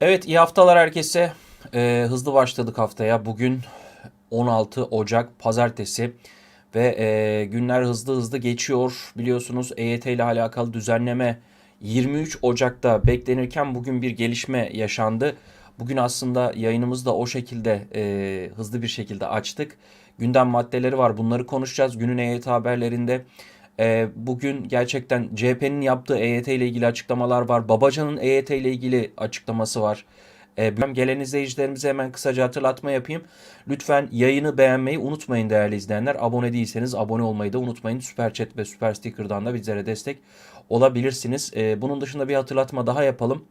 Evet iyi haftalar herkese. Ee, hızlı başladık haftaya. Bugün 16 Ocak Pazartesi ve e, günler hızlı hızlı geçiyor. Biliyorsunuz EYT ile alakalı düzenleme 23 Ocak'ta beklenirken bugün bir gelişme yaşandı. Bugün aslında yayınımızı da o şekilde e, hızlı bir şekilde açtık. Gündem maddeleri var. Bunları konuşacağız günün EYT haberlerinde. E, bugün gerçekten CHP'nin yaptığı EYT ile ilgili açıklamalar var. Babacan'ın EYT ile ilgili açıklaması var. E, gelen izleyicilerimize hemen kısaca hatırlatma yapayım. Lütfen yayını beğenmeyi unutmayın değerli izleyenler. Abone değilseniz abone olmayı da unutmayın. Süper Chat ve Süper Sticker'dan da bizlere destek olabilirsiniz. E, bunun dışında bir hatırlatma daha yapalım.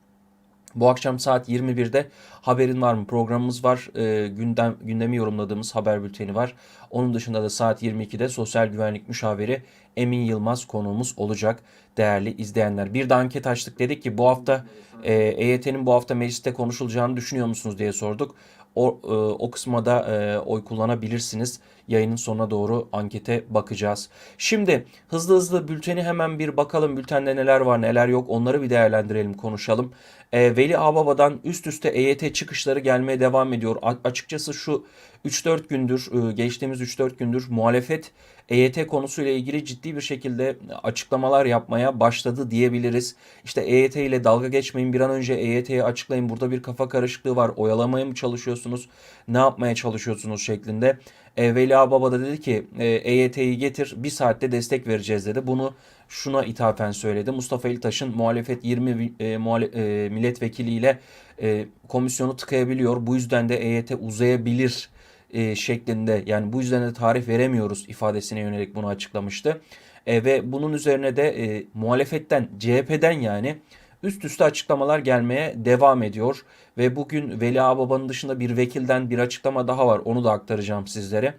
Bu akşam saat 21'de haberin var mı programımız var. E, gündem gündemi yorumladığımız haber bülteni var. Onun dışında da saat 22'de sosyal güvenlik müşaviri Emin Yılmaz konuğumuz olacak değerli izleyenler. Bir de anket açtık dedik ki bu hafta e, EYT'nin bu hafta mecliste konuşulacağını düşünüyor musunuz diye sorduk. O, e, o kısma da e, oy kullanabilirsiniz. Yayının sonuna doğru ankete bakacağız. Şimdi hızlı hızlı bülteni hemen bir bakalım. Bültende neler var neler yok onları bir değerlendirelim konuşalım. E, Veli Ağbaba'dan üst üste EYT çıkışları gelmeye devam ediyor. A- açıkçası şu 3-4 gündür e, geçtiğimiz 3-4 gündür muhalefet EYT konusuyla ilgili ciddi bir şekilde açıklamalar yapmaya başladı diyebiliriz. İşte EYT ile dalga geçmeyin bir an önce EYT'yi açıklayın burada bir kafa karışıklığı var oyalamaya mı çalışıyorsunuz ne yapmaya çalışıyorsunuz şeklinde. E, Veli Ağbaba da dedi ki e, EYT'yi getir bir saatte destek vereceğiz dedi. Bunu şuna ithafen söyledi. Mustafa İltaş'ın muhalefet 20 e, muhale- e, milletvekiliyle e, komisyonu tıkayabiliyor. Bu yüzden de EYT uzayabilir e, şeklinde yani bu yüzden de tarih veremiyoruz ifadesine yönelik bunu açıklamıştı. E, ve bunun üzerine de e, muhalefetten CHP'den yani üst üste açıklamalar gelmeye devam ediyor. Ve bugün Veli Ağbaba'nın dışında bir vekilden bir açıklama daha var onu da aktaracağım sizlere.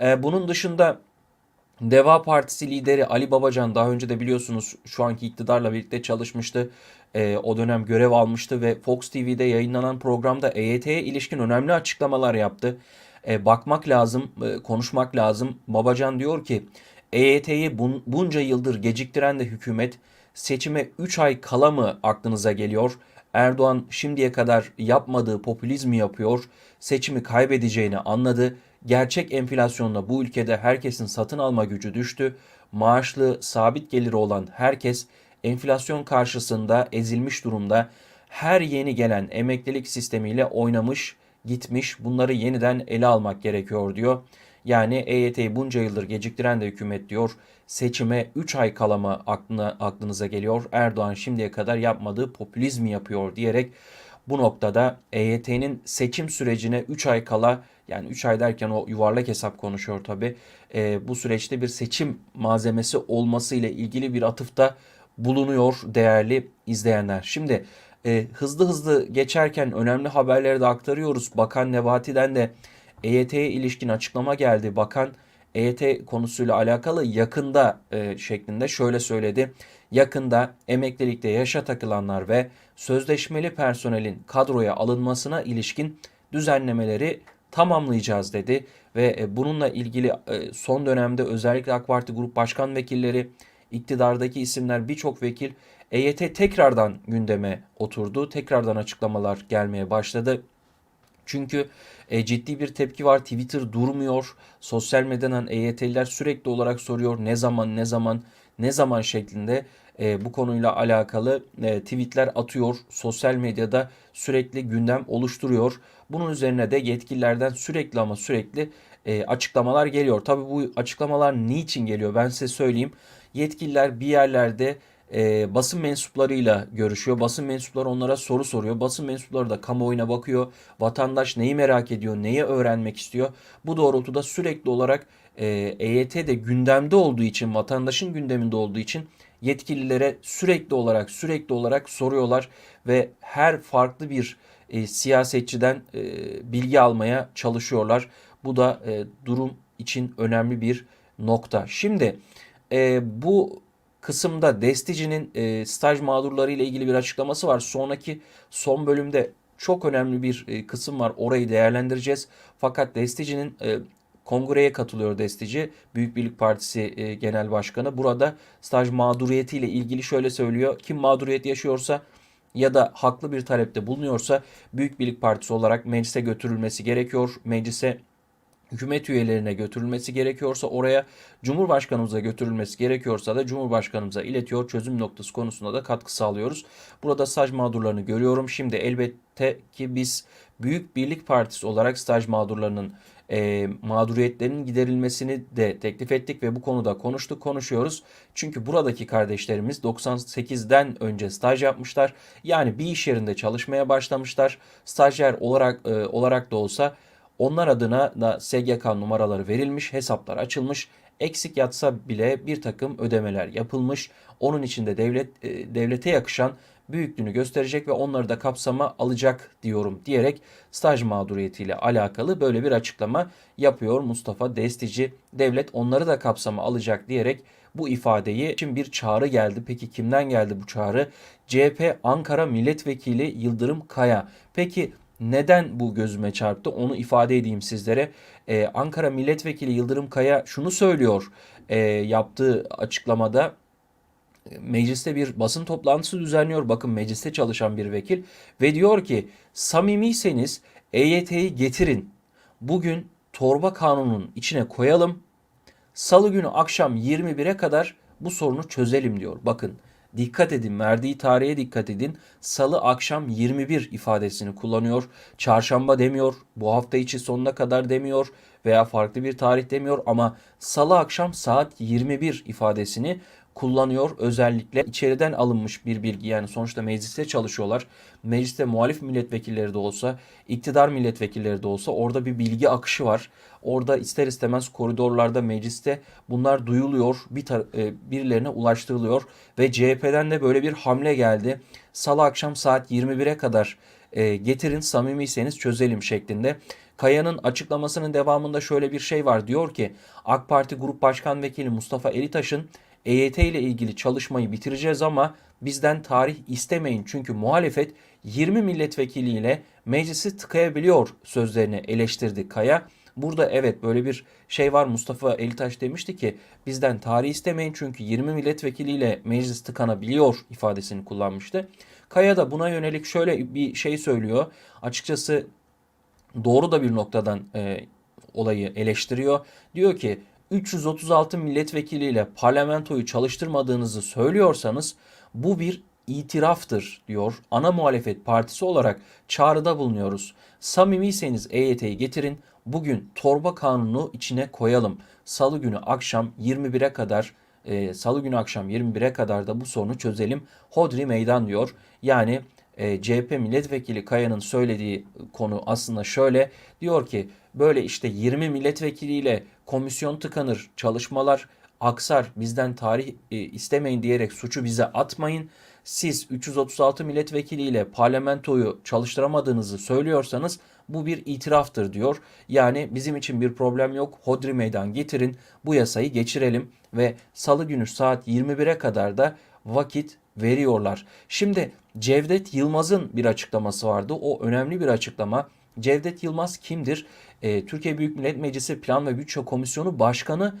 E, bunun dışında Deva Partisi lideri Ali Babacan daha önce de biliyorsunuz şu anki iktidarla birlikte çalışmıştı. Ee, o dönem görev almıştı ve Fox TV'de yayınlanan programda EYT'ye ilişkin önemli açıklamalar yaptı. Ee, bakmak lazım, e, konuşmak lazım. Babacan diyor ki EYT'yi bun, bunca yıldır geciktiren de hükümet seçime 3 ay kala mı aklınıza geliyor? Erdoğan şimdiye kadar yapmadığı popülizmi yapıyor. Seçimi kaybedeceğini anladı. Gerçek enflasyonla bu ülkede herkesin satın alma gücü düştü. Maaşlı, sabit geliri olan herkes enflasyon karşısında ezilmiş durumda. Her yeni gelen emeklilik sistemiyle oynamış, gitmiş. Bunları yeniden ele almak gerekiyor diyor. Yani EYT'yi bunca yıldır geciktiren de hükümet diyor. Seçime 3 ay kalama aklına, aklınıza geliyor. Erdoğan şimdiye kadar yapmadığı popülizmi yapıyor diyerek bu noktada EYT'nin seçim sürecine 3 ay kala yani 3 ay derken o yuvarlak hesap konuşuyor tabi. E, bu süreçte bir seçim malzemesi olması ile ilgili bir atıfta bulunuyor değerli izleyenler. Şimdi e, hızlı hızlı geçerken önemli haberleri de aktarıyoruz. Bakan Nebati'den de EYT'ye ilişkin açıklama geldi. Bakan EYT konusuyla alakalı yakında e, şeklinde şöyle söyledi. Yakında emeklilikte yaşa takılanlar ve sözleşmeli personelin kadroya alınmasına ilişkin düzenlemeleri tamamlayacağız dedi ve e, bununla ilgili e, son dönemde özellikle AK Parti Grup Başkan Vekilleri, iktidardaki isimler birçok vekil EYT tekrardan gündeme oturdu. Tekrardan açıklamalar gelmeye başladı. Çünkü e, ciddi bir tepki var. Twitter durmuyor. Sosyal medyadan EYT'liler sürekli olarak soruyor ne zaman ne zaman ne zaman şeklinde e, bu konuyla alakalı e, tweetler atıyor. Sosyal medyada sürekli gündem oluşturuyor. Bunun üzerine de yetkililerden sürekli ama sürekli e, açıklamalar geliyor. Tabii bu açıklamalar niçin geliyor ben size söyleyeyim. Yetkililer bir yerlerde e, basın mensuplarıyla görüşüyor. Basın mensupları onlara soru soruyor. Basın mensupları da kamuoyuna bakıyor. Vatandaş neyi merak ediyor, neyi öğrenmek istiyor. Bu doğrultuda sürekli olarak e, EYT de gündemde olduğu için, vatandaşın gündeminde olduğu için yetkililere sürekli olarak sürekli olarak soruyorlar ve her farklı bir e, siyasetçiden e, bilgi almaya çalışıyorlar. Bu da e, durum için önemli bir nokta. Şimdi e, bu kısımda Destici'nin e, staj mağdurları ile ilgili bir açıklaması var. Sonraki son bölümde çok önemli bir e, kısım var. Orayı değerlendireceğiz. Fakat Destici'nin e, kongreye katılıyor Destici. Büyük Birlik Partisi e, Genel Başkanı. Burada staj mağduriyeti ile ilgili şöyle söylüyor. Kim mağduriyet yaşıyorsa ya da haklı bir talepte bulunuyorsa Büyük Birlik Partisi olarak meclise götürülmesi gerekiyor. Meclise hükümet üyelerine götürülmesi gerekiyorsa oraya Cumhurbaşkanımıza götürülmesi gerekiyorsa da Cumhurbaşkanımıza iletiyor. Çözüm noktası konusunda da katkı sağlıyoruz. Burada staj mağdurlarını görüyorum. Şimdi elbette ki biz Büyük Birlik Partisi olarak staj mağdurlarının e, mağduriyetlerinin giderilmesini de teklif ettik ve bu konuda konuştuk, konuşuyoruz. Çünkü buradaki kardeşlerimiz 98'den önce staj yapmışlar. Yani bir iş yerinde çalışmaya başlamışlar. Stajyer olarak e, olarak da olsa onlar adına da SGK numaraları verilmiş, hesaplar açılmış. Eksik yatsa bile bir takım ödemeler yapılmış. Onun için de devlet e, devlete yakışan büyüklüğünü gösterecek ve onları da kapsama alacak diyorum diyerek staj mağduriyetiyle alakalı böyle bir açıklama yapıyor Mustafa Destici. Devlet onları da kapsama alacak diyerek bu ifadeyi için bir çağrı geldi. Peki kimden geldi bu çağrı? CHP Ankara Milletvekili Yıldırım Kaya. Peki neden bu gözüme çarptı onu ifade edeyim sizlere. Ee, Ankara Milletvekili Yıldırım Kaya şunu söylüyor e, yaptığı açıklamada mecliste bir basın toplantısı düzenliyor. Bakın mecliste çalışan bir vekil ve diyor ki samimiyseniz EYT'yi getirin. Bugün torba kanunun içine koyalım. Salı günü akşam 21'e kadar bu sorunu çözelim diyor. Bakın dikkat edin verdiği tarihe dikkat edin. Salı akşam 21 ifadesini kullanıyor. Çarşamba demiyor. Bu hafta içi sonuna kadar demiyor veya farklı bir tarih demiyor ama salı akşam saat 21 ifadesini kullanıyor. Özellikle içeriden alınmış bir bilgi yani sonuçta mecliste çalışıyorlar. Mecliste muhalif milletvekilleri de olsa, iktidar milletvekilleri de olsa orada bir bilgi akışı var. Orada ister istemez koridorlarda mecliste bunlar duyuluyor, bir e, birilerine ulaştırılıyor ve CHP'den de böyle bir hamle geldi. Salı akşam saat 21'e kadar e, getirin samimiyseniz çözelim şeklinde. Kaya'nın açıklamasının devamında şöyle bir şey var. Diyor ki AK Parti Grup Başkan Vekili Mustafa Elitaş'ın EYT ile ilgili çalışmayı bitireceğiz ama bizden tarih istemeyin. Çünkü muhalefet 20 milletvekiliyle meclisi tıkayabiliyor sözlerini eleştirdi Kaya. Burada evet böyle bir şey var Mustafa Elitaş demişti ki bizden tarih istemeyin çünkü 20 milletvekiliyle meclis tıkanabiliyor ifadesini kullanmıştı. Kaya da buna yönelik şöyle bir şey söylüyor. Açıkçası doğru da bir noktadan e, olayı eleştiriyor. Diyor ki 336 milletvekiliyle parlamentoyu çalıştırmadığınızı söylüyorsanız bu bir itiraftır diyor. Ana muhalefet partisi olarak çağrıda bulunuyoruz. Samimiyseniz EYT'yi getirin. Bugün torba kanunu içine koyalım. Salı günü akşam 21'e kadar e, Salı günü akşam 21'e kadar da bu sorunu çözelim. Hodri meydan diyor. Yani e, CHP milletvekili Kaya'nın söylediği konu aslında şöyle. Diyor ki böyle işte 20 milletvekiliyle komisyon tıkanır, çalışmalar aksar, bizden tarih e, istemeyin diyerek suçu bize atmayın. Siz 336 milletvekiliyle parlamentoyu çalıştıramadığınızı söylüyorsanız bu bir itiraftır diyor. Yani bizim için bir problem yok. Hodri meydan getirin. Bu yasayı geçirelim ve salı günü saat 21'e kadar da vakit veriyorlar. Şimdi Cevdet Yılmaz'ın bir açıklaması vardı. O önemli bir açıklama. Cevdet Yılmaz kimdir? E, Türkiye Büyük Millet Meclisi Plan ve Bütçe Komisyonu Başkanı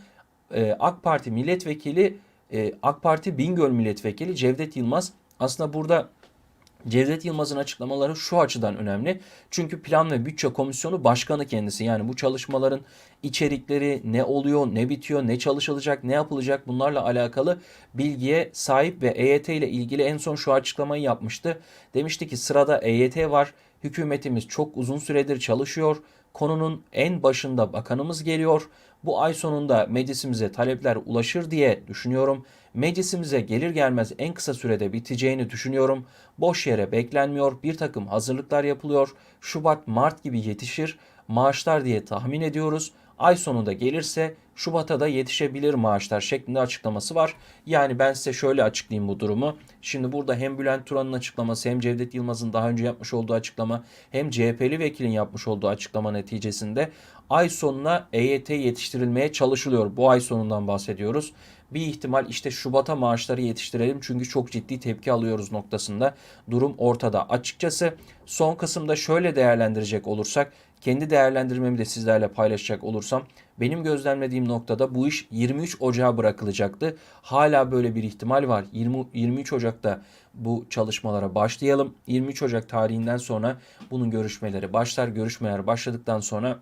e, AK Parti Milletvekili e, AK Parti Bingöl Milletvekili Cevdet Yılmaz aslında burada Cevdet Yılmaz'ın açıklamaları şu açıdan önemli. Çünkü Plan ve Bütçe Komisyonu Başkanı kendisi. Yani bu çalışmaların içerikleri ne oluyor, ne bitiyor, ne çalışılacak, ne yapılacak bunlarla alakalı bilgiye sahip ve EYT ile ilgili en son şu açıklamayı yapmıştı. Demişti ki sırada EYT var. Hükümetimiz çok uzun süredir çalışıyor. Konunun en başında bakanımız geliyor. Bu ay sonunda meclisimize talepler ulaşır diye düşünüyorum. Meclisimize gelir gelmez en kısa sürede biteceğini düşünüyorum. Boş yere beklenmiyor. Bir takım hazırlıklar yapılıyor. Şubat, Mart gibi yetişir maaşlar diye tahmin ediyoruz. Ay sonunda gelirse Şubat'a da yetişebilir maaşlar şeklinde açıklaması var. Yani ben size şöyle açıklayayım bu durumu. Şimdi burada hem Bülent Turan'ın açıklaması hem Cevdet Yılmaz'ın daha önce yapmış olduğu açıklama hem CHP'li vekilin yapmış olduğu açıklama neticesinde ay sonuna EYT yetiştirilmeye çalışılıyor. Bu ay sonundan bahsediyoruz. Bir ihtimal işte Şubat'a maaşları yetiştirelim çünkü çok ciddi tepki alıyoruz noktasında. Durum ortada. Açıkçası son kısımda şöyle değerlendirecek olursak kendi değerlendirmemi de sizlerle paylaşacak olursam benim gözlemlediğim noktada bu iş 23 Ocağı bırakılacaktı. Hala böyle bir ihtimal var. 20, 23 Ocak'ta bu çalışmalara başlayalım. 23 Ocak tarihinden sonra bunun görüşmeleri başlar. Görüşmeler başladıktan sonra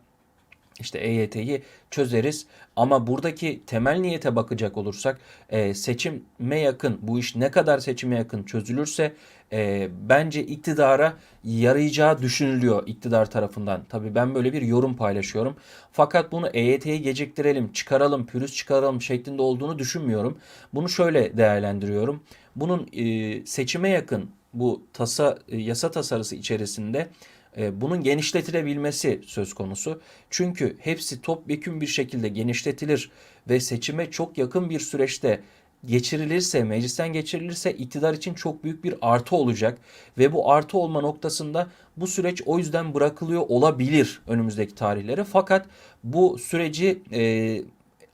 işte EYT'yi çözeriz. Ama buradaki temel niyete bakacak olursak e, seçime yakın bu iş ne kadar seçime yakın çözülürse e, bence iktidara yarayacağı düşünülüyor iktidar tarafından. Tabii ben böyle bir yorum paylaşıyorum. Fakat bunu EYT'yi geciktirelim, çıkaralım, pürüz çıkaralım şeklinde olduğunu düşünmüyorum. Bunu şöyle değerlendiriyorum. Bunun e, seçime yakın bu tasa e, yasa tasarısı içerisinde bunun genişletilebilmesi söz konusu. Çünkü hepsi topyekün bir şekilde genişletilir ve seçime çok yakın bir süreçte geçirilirse, meclisten geçirilirse iktidar için çok büyük bir artı olacak ve bu artı olma noktasında bu süreç o yüzden bırakılıyor olabilir önümüzdeki tarihlere. Fakat bu süreci e,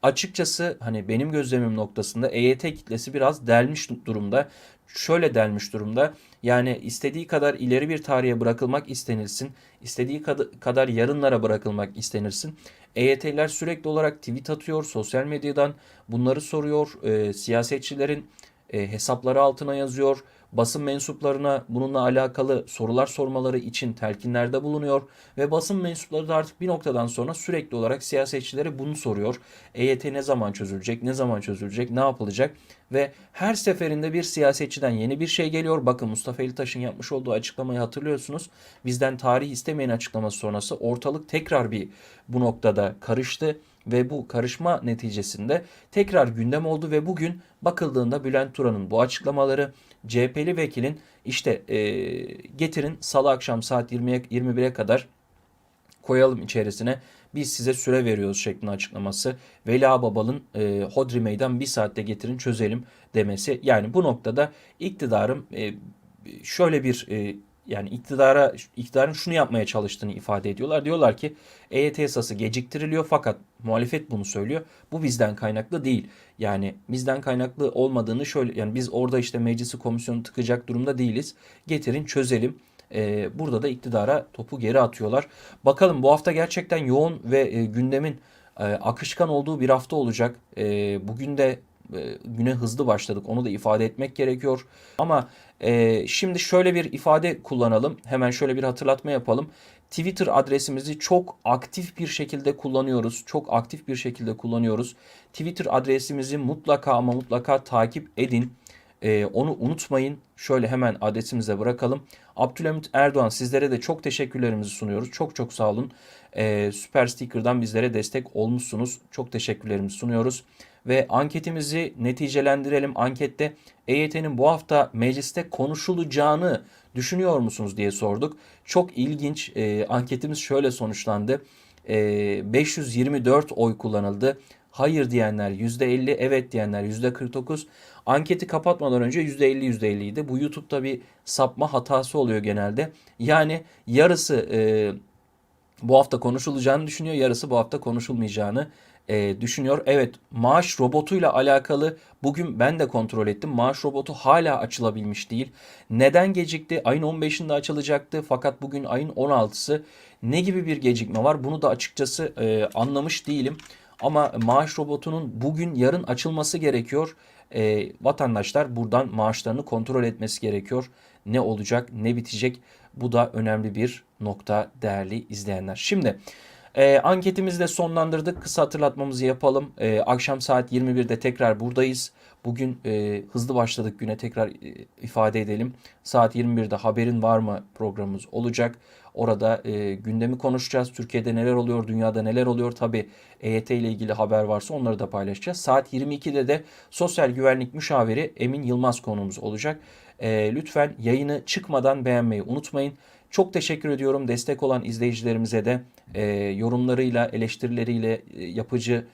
açıkçası hani benim gözlemim noktasında EYT kitlesi biraz delmiş durumda. Şöyle delmiş durumda. Yani istediği kadar ileri bir tarihe bırakılmak istenilsin. istediği kadar yarınlara bırakılmak istenilsin. EYT'ler sürekli olarak tweet atıyor sosyal medyadan bunları soruyor. E, siyasetçilerin e, hesapları altına yazıyor basın mensuplarına bununla alakalı sorular sormaları için telkinlerde bulunuyor ve basın mensupları da artık bir noktadan sonra sürekli olarak siyasetçilere bunu soruyor. EYT ne zaman çözülecek, ne zaman çözülecek, ne yapılacak ve her seferinde bir siyasetçiden yeni bir şey geliyor. Bakın Mustafa Elitaş'ın yapmış olduğu açıklamayı hatırlıyorsunuz. Bizden tarih istemeyen açıklaması sonrası ortalık tekrar bir bu noktada karıştı ve bu karışma neticesinde tekrar gündem oldu ve bugün bakıldığında Bülent Turan'ın bu açıklamaları CHP'li vekilin işte e, getirin salı akşam saat 20'ye 21'e kadar koyalım içerisine biz size süre veriyoruz şeklinde açıklaması. Vela Babal'ın e, Hodri Meydan bir saatte getirin çözelim demesi. Yani bu noktada iktidarım e, şöyle bir e, yani iktidara iktidarın şunu yapmaya çalıştığını ifade ediyorlar. Diyorlar ki EYT yasası geciktiriliyor fakat muhalefet bunu söylüyor. Bu bizden kaynaklı değil. Yani bizden kaynaklı olmadığını şöyle yani biz orada işte meclisi komisyonu tıkacak durumda değiliz. Getirin çözelim. Ee, burada da iktidara topu geri atıyorlar. Bakalım bu hafta gerçekten yoğun ve e, gündemin e, akışkan olduğu bir hafta olacak. E, bugün de güne hızlı başladık. Onu da ifade etmek gerekiyor. Ama e, şimdi şöyle bir ifade kullanalım. Hemen şöyle bir hatırlatma yapalım. Twitter adresimizi çok aktif bir şekilde kullanıyoruz. Çok aktif bir şekilde kullanıyoruz. Twitter adresimizi mutlaka ama mutlaka takip edin. Ee, onu unutmayın. Şöyle hemen adresimize bırakalım. Abdülhamit Erdoğan sizlere de çok teşekkürlerimizi sunuyoruz. Çok çok sağ olun. Ee, Süper Sticker'dan bizlere destek olmuşsunuz. Çok teşekkürlerimizi sunuyoruz ve anketimizi neticelendirelim. Ankette EYT'nin bu hafta mecliste konuşulacağını düşünüyor musunuz diye sorduk. Çok ilginç e, anketimiz şöyle sonuçlandı. E, 524 oy kullanıldı. Hayır diyenler %50, evet diyenler %49. Anketi kapatmadan önce %50 %50 idi. Bu YouTube'da bir sapma hatası oluyor genelde. Yani yarısı e, bu hafta konuşulacağını düşünüyor, yarısı bu hafta konuşulmayacağını e, düşünüyor. Evet maaş robotuyla alakalı bugün ben de kontrol ettim. Maaş robotu hala açılabilmiş değil. Neden gecikti? Ayın 15'inde açılacaktı fakat bugün ayın 16'sı. Ne gibi bir gecikme var? Bunu da açıkçası e, anlamış değilim. Ama maaş robotunun bugün yarın açılması gerekiyor. E, vatandaşlar buradan maaşlarını kontrol etmesi gerekiyor. Ne olacak, ne bitecek? Bu da önemli bir nokta değerli izleyenler. Şimdi e, anketimizi de sonlandırdık. Kısa hatırlatmamızı yapalım. E, akşam saat 21'de tekrar buradayız. Bugün e, hızlı başladık güne tekrar e, ifade edelim. Saat 21'de haberin var mı programımız olacak. Orada e, gündemi konuşacağız. Türkiye'de neler oluyor, dünyada neler oluyor. Tabi EYT ile ilgili haber varsa onları da paylaşacağız. Saat 22'de de sosyal güvenlik müşaviri Emin Yılmaz konumuz olacak. E, lütfen yayını çıkmadan beğenmeyi unutmayın. Çok teşekkür ediyorum destek olan izleyicilerimize de e, yorumlarıyla, eleştirileriyle, e, yapıcı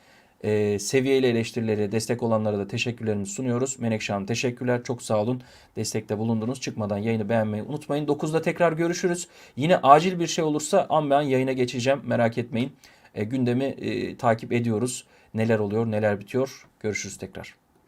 e, seviyeli eleştirilere destek olanlara da teşekkürlerimizi sunuyoruz. Menekşe Hanım teşekkürler. Çok sağ olun. Destekte bulundunuz. Çıkmadan yayını beğenmeyi unutmayın. 9'da tekrar görüşürüz. Yine acil bir şey olursa an be an yayına geçeceğim. Merak etmeyin. E, gündemi e, takip ediyoruz. Neler oluyor, neler bitiyor. Görüşürüz tekrar.